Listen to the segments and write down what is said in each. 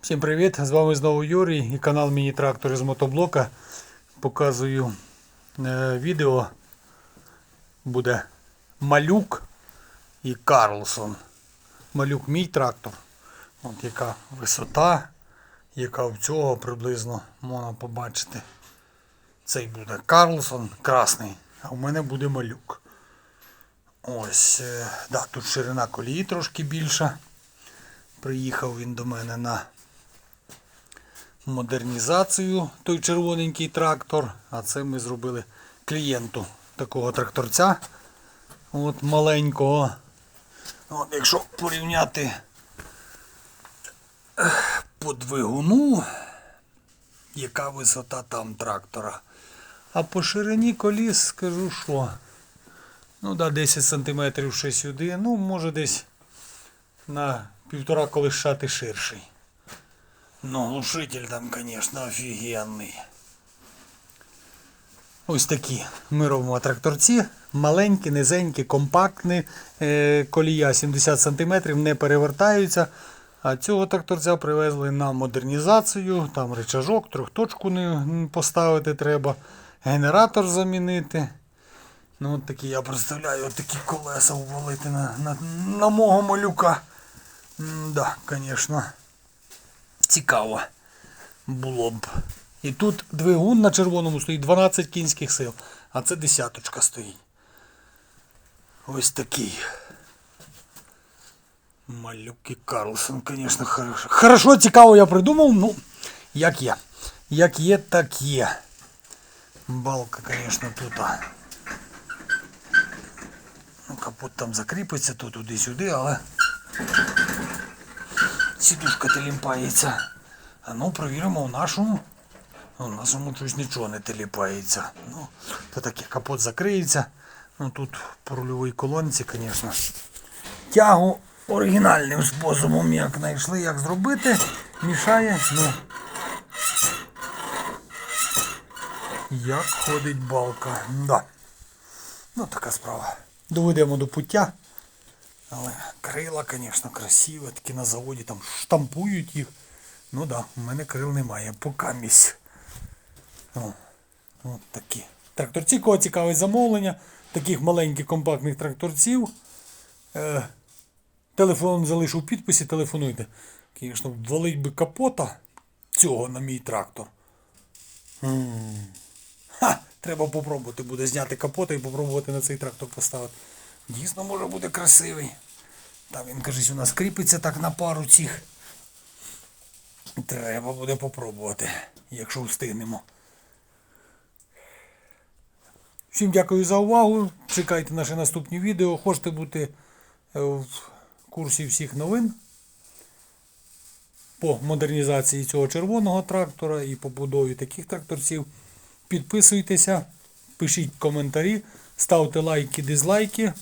Всім привіт! З вами знову Юрій і канал Міні-трактори з мотоблока. Показую е, відео. Буде Малюк і Карлсон. Малюк мій трактор. От яка висота, яка в цього приблизно можна побачити. Цей буде Карлсон красний, а в мене буде малюк. Ось, е, да, тут ширина колії трошки більша. Приїхав він до мене на модернізацію, той червоненький трактор. А це ми зробили клієнту такого тракторця. От маленького. От, якщо порівняти по двигуну, яка висота там трактора. А по ширині коліс скажу що. Ну да, 10 см ще сюди. Ну, може десь на півтора колишати ширший. Ну, глушитель там, конечно, офігенний. Ось такі ми робимо тракторці. Маленькі, низенькі, компактні. Е, колія 70 см не перевертаються. А цього тракторця привезли на модернізацію. Там рычажок, трьохточку поставити треба. Генератор замінити. Ну, от такі я представляю, от такі колеса увалити на, на, на мого малюка. М, Да, звісно, цікаво було б. І тут двигун на червоному стоїть 12 кінських сил, а це десяточка стоїть. Ось такий. Малюк і Карлсон, звісно, хорошо. Хорошо, цікаво я придумав, ну, як є. Як є, так є. Балка, звісно, тут. Ну, капот там закріпиться, то туди-сюди, але сідушка теліпається. А ну, провіримо в нашому. У нашому щось нічого не теліпається. Ну, то таке капот закриється. Ну тут по рульовій колонці, звісно. Тягу оригінальним способом, як знайшли, як зробити, мішає. Ну, як ходить балка. Да. Ну, така справа. Доведемо до пуття. Але крила, звісно, красиві, такі на заводі там штампують їх. Ну так, да, у мене крил немає, поки місць. О, от такі. Тракторці, кого цікавить замовлення, таких маленьких компактних тракторців. Е, телефон залишу в підписі, телефонуйте. Звісно, ввалить би капота цього на мій трактор. М. Ха, треба попробувати буде зняти капота і попробувати на цей трактор поставити. Дійсно може бути красивий. Там він, кажись, у нас кріпиться так на пару цих. Треба буде попробувати, якщо встигнемо. Всім дякую за увагу. Чекайте наші наступні відео. Хочете бути е, в курсі всіх новин по модернізації цього червоного трактора і по будові таких тракторців. Підписуйтеся, пишіть коментарі, ставте лайки, дизлайки.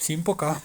Всім пока.